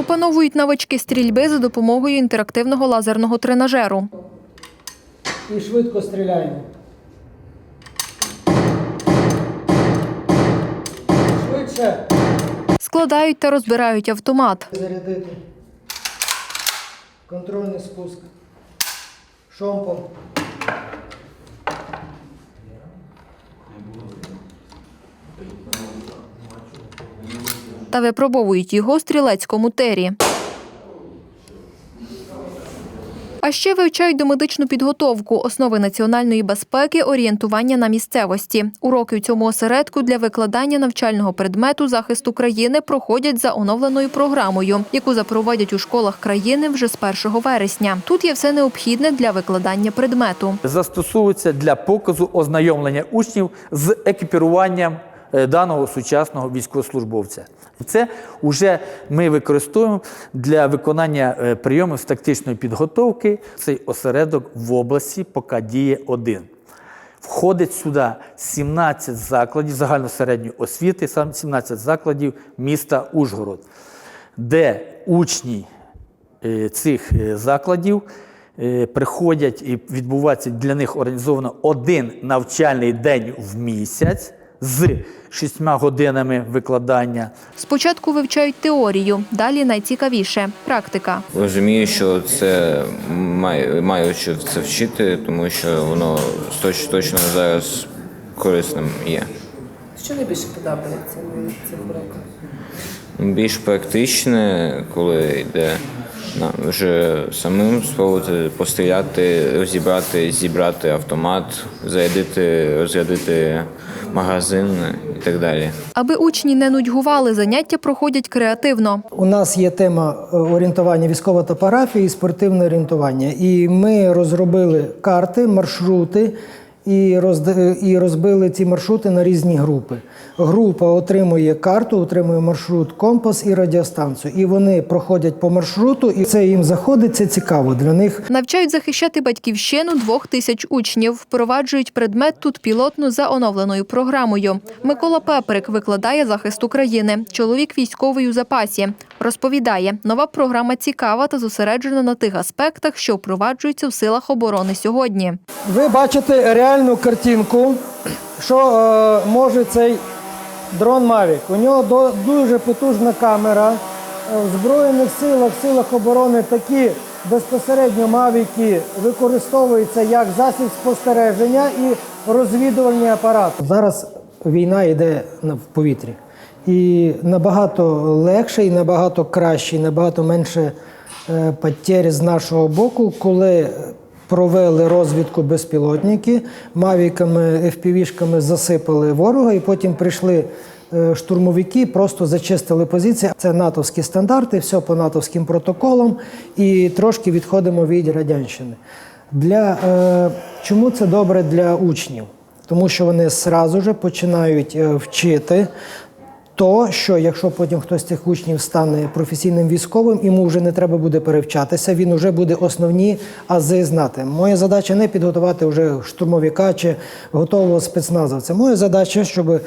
Опановують навички стрільби за допомогою інтерактивного лазерного тренажеру. І швидко стріляємо. Швидше. Складають та розбирають автомат. Зарядити. Контрольний спуск. Шомпол. Та випробовують його в стрілецькому тері. А ще вивчають домедичну підготовку, основи національної безпеки, орієнтування на місцевості. Уроки у цьому осередку для викладання навчального предмету захист України проходять за оновленою програмою, яку запровадять у школах країни вже з 1 вересня. Тут є все необхідне для викладання предмету. застосовується для показу ознайомлення учнів з екіпіруванням даного сучасного військовослужбовця. Це вже ми використовуємо для виконання е, прийомів з тактичної підготовки. Цей осередок в області поки діє один. Входить сюди 17 закладів загальносередньої освіти, сам 17 закладів міста Ужгород, де учні е, цих е, закладів е, приходять і відбувається для них організовано один навчальний день в місяць з шістьма годинами викладання. Спочатку вивчають теорію, далі найцікавіше практика. Розумію, що це маю, маю що це вчити, тому що воно точ, точно зараз корисним є. Що найбільше подобається на цих уроках? Більш практичне, коли йде на вже самим спробувати постріляти, розібрати, зібрати автомат, зарядити, розрядити магазин і так далі. Аби учні не нудьгували, заняття проходять креативно. У нас є тема е, орієнтування військова топографія і спортивне орієнтування. І ми розробили карти, маршрути і, розд... і розбили ці маршрути на різні групи. Група отримує карту, отримує маршрут, компас і радіостанцію. І вони проходять по маршруту, і це їм заходить, це цікаво для них. Навчають захищати батьківщину двох тисяч учнів. Впроваджують предмет тут пілотно за оновленою програмою. Микола Пеперик викладає захист України. Чоловік військовий у запасі. Розповідає, нова програма цікава та зосереджена на тих аспектах, що впроваджуються в силах оборони сьогодні. Ви бачите реальну картинку, що е, може цей дрон Mavic. У нього до, дуже потужна камера. Е, В Збройних силах, в силах оборони такі безпосередньо мавіки використовуються як засіб спостереження і розвідувальний апарат. Зараз війна йде в повітрі. І набагато легше, і набагато краще, і набагато менше е, потерь з нашого боку, коли провели розвідку безпілотники, мавіками, FPV-шками засипали ворога, і потім прийшли е, штурмовики, просто зачистили позиції. Це натовські стандарти, все по натовським протоколам, і трошки відходимо від радянщини. Для, е, чому це добре для учнів? Тому що вони сразу же починають е, вчити то, що якщо потім хтось з цих учнів стане професійним військовим, йому вже не треба буде перевчатися, він вже буде основні ази знати. Моя задача не підготувати вже штурмовика чи готового спецназовця. Моя задача, щоб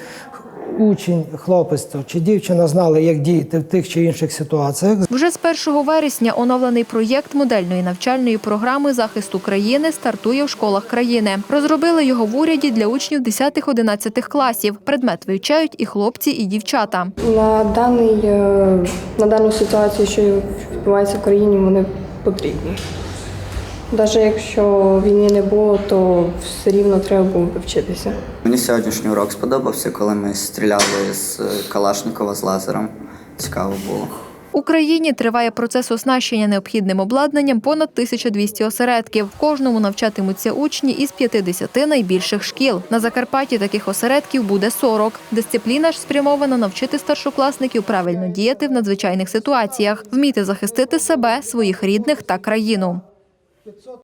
учень, хлопець чи дівчина знали, як діяти в тих чи інших ситуаціях. Вже з 1 вересня оновлений проєкт модельної навчальної програми захист України стартує в школах країни. Розробили його в уряді для учнів 10-11 класів. Предмет вивчають і хлопці, і дівчата. На даний е, на дану ситуацію, що відбувається в країні, вони потрібні. Навіть якщо війни не було, то все рівно треба було б вчитися. Мені сьогоднішній урок сподобався, коли ми стріляли з Калашникова з лазером. Цікаво було. Україні триває процес оснащення необхідним обладнанням понад 1200 осередків. В кожному навчатимуться учні із 50 найбільших шкіл. На Закарпатті таких осередків буде 40. Дисципліна ж спрямована навчити старшокласників правильно діяти в надзвичайних ситуаціях, вміти захистити себе, своїх рідних та країну. 500